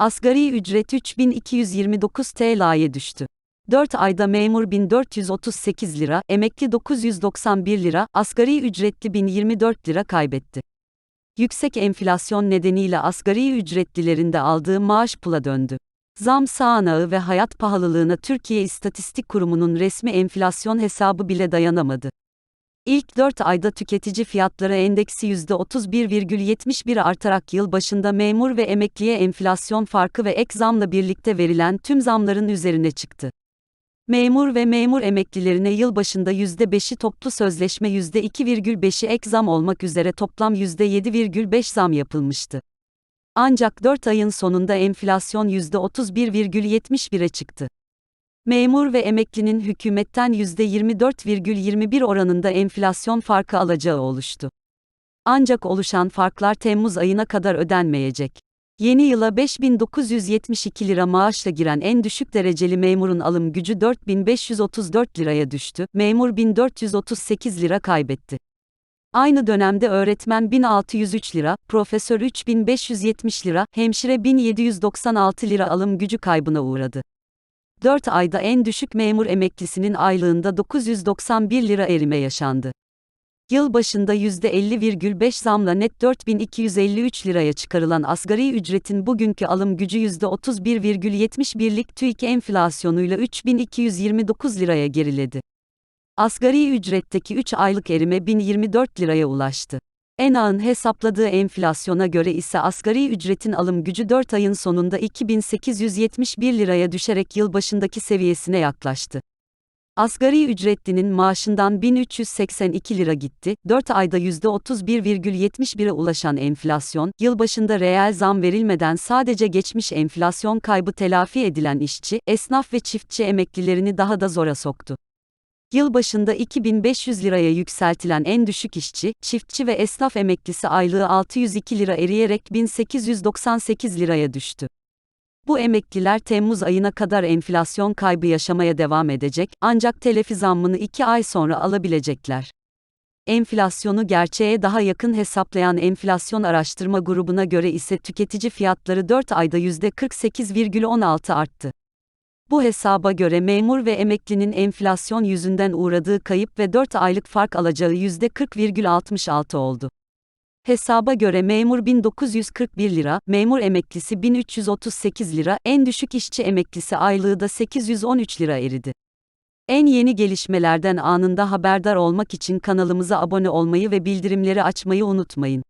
Asgari ücret 3229 TL'ye düştü. 4 ayda memur 1438 lira, emekli 991 lira, asgari ücretli 1024 lira kaybetti. Yüksek enflasyon nedeniyle asgari ücretlilerin de aldığı maaş pula döndü. Zam sağanağı ve hayat pahalılığına Türkiye İstatistik Kurumu'nun resmi enflasyon hesabı bile dayanamadı. İlk 4 ayda tüketici fiyatları endeksi %31,71 artarak yıl başında memur ve emekliye enflasyon farkı ve ek zamla birlikte verilen tüm zamların üzerine çıktı. Memur ve memur emeklilerine yıl başında %5'i toplu sözleşme %2,5'i ek zam olmak üzere toplam %7,5 zam yapılmıştı. Ancak 4 ayın sonunda enflasyon %31,71'e çıktı. Memur ve emeklinin hükümetten %24,21 oranında enflasyon farkı alacağı oluştu. Ancak oluşan farklar Temmuz ayına kadar ödenmeyecek. Yeni yıla 5972 lira maaşla giren en düşük dereceli memurun alım gücü 4534 liraya düştü, memur 1438 lira kaybetti. Aynı dönemde öğretmen 1603 lira, profesör 3570 lira, hemşire 1796 lira alım gücü kaybına uğradı. 4 ayda en düşük memur emeklisinin aylığında 991 lira erime yaşandı. Yıl başında %50,5 zamla net 4253 liraya çıkarılan asgari ücretin bugünkü alım gücü %31,71'lik TÜİK enflasyonuyla 3229 liraya geriledi. Asgari ücretteki 3 aylık erime 1024 liraya ulaştı. ENA'nın hesapladığı enflasyona göre ise asgari ücretin alım gücü 4 ayın sonunda 2871 liraya düşerek yılbaşındaki seviyesine yaklaştı. Asgari ücretlinin maaşından 1382 lira gitti, 4 ayda %31,71'e ulaşan enflasyon, yılbaşında reel zam verilmeden sadece geçmiş enflasyon kaybı telafi edilen işçi, esnaf ve çiftçi emeklilerini daha da zora soktu. Yılbaşında 2500 liraya yükseltilen en düşük işçi, çiftçi ve esnaf emeklisi aylığı 602 lira eriyerek 1898 liraya düştü. Bu emekliler Temmuz ayına kadar enflasyon kaybı yaşamaya devam edecek, ancak telefi zammını 2 ay sonra alabilecekler. Enflasyonu gerçeğe daha yakın hesaplayan enflasyon araştırma grubuna göre ise tüketici fiyatları 4 ayda %48,16 arttı. Bu hesaba göre memur ve emeklinin enflasyon yüzünden uğradığı kayıp ve 4 aylık fark alacağı %40,66 oldu. Hesaba göre memur 1941 lira, memur emeklisi 1338 lira, en düşük işçi emeklisi aylığı da 813 lira eridi. En yeni gelişmelerden anında haberdar olmak için kanalımıza abone olmayı ve bildirimleri açmayı unutmayın.